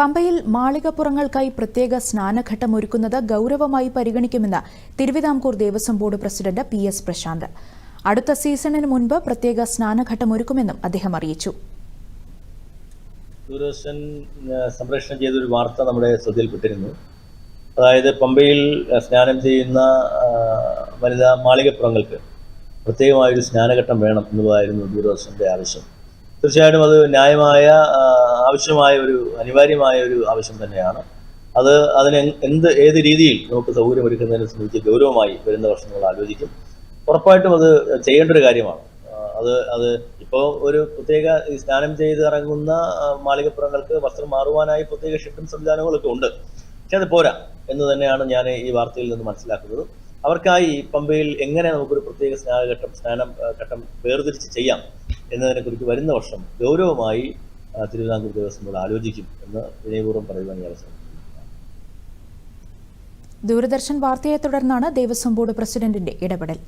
പമ്പയിൽ മാളികപ്പുറങ്ങൾക്കായി പ്രത്യേക സ്നാനഘട്ടം ഒരുക്കുന്നത് ഗൌരവമായി പരിഗണിക്കുമെന്ന് Thiruvithamkoor Devaswom board president P S Prashanth. അടുത്ത സീസണിന് മുൻപ് പ്രത്യേക സ്നാനഘട്ടം ഒരുക്കുമെന്നും അദ്ദേഹം അറിയിച്ചു. ദൂരദർശൻ സംപ്രേഷണം ചെയ്തൊരു വാർത്ത നമ്മുടെ ശ്രദ്ധയിൽപ്പെട്ടിരുന്നു. അതായത് പമ്പയിൽ സ്നാനം ചെയ്യുന്ന വനിതാ മാളികപ്പുറങ്ങൾക്ക് പ്രത്യേകമായൊരു സ്നാനഘട്ടം വേണം എന്നുള്ളതായിരുന്നു ദൂരദർശന്റെ ആവശ്യം. തീർച്ചയായിട്ടും അത് ന്യായമായ ആവശ്യമായ ഒരു അനിവാര്യമായ ഒരു ആവശ്യം തന്നെയാണ്. അത് അതിന് എന്ത് ഏത് രീതിയിൽ നമുക്ക് സൗകര്യം ഒരുക്കുന്നതിനെ സംബന്ധിച്ച് ഗൗരവമായി വരുന്ന വർഷം നമ്മൾ ആലോചിക്കും. ഉറപ്പായിട്ടും അത് ചെയ്യേണ്ട ഒരു കാര്യമാണ്. അത് അത് ഇപ്പോൾ ഒരു പ്രത്യേക സ്നാനം ചെയ്ത് ഇറങ്ങുന്ന മാളികപ്പുറങ്ങൾക്ക് വസ്ത്രം മാറുവാനായി പ്രത്യേക ഷിഫ്റ്റും സംവിധാനങ്ങളൊക്കെ ഉണ്ട്. പക്ഷെ അത് പോരാ എന്ന് തന്നെയാണ് ഞാൻ ഈ വാർത്തയിൽ നിന്ന് മനസ്സിലാക്കുന്നത്. അവർക്കായി പമ്പയിൽ എങ്ങനെ നമുക്കൊരു പ്രത്യേക സ്നാനഘട്ടം സ്നാനം ഘട്ടം വേർതിരിച്ച് ചെയ്യാം എന്നതിനെക്കുറിച്ച് വരുന്ന വർഷം ഗൗരവമായി തിരുവിതാംകൂർ ദേവസ്വം ബോർഡ് ആലോചിക്കും എന്ന് വിനയപൂർവം പറയുവാൻ അവസരം ദൂരദർശൻ വാർത്തയെ തുടർന്നാണ് ദേവസ്വം ബോർഡ് പ്രസിഡന്റിന്റെ ഇടപെടൽ.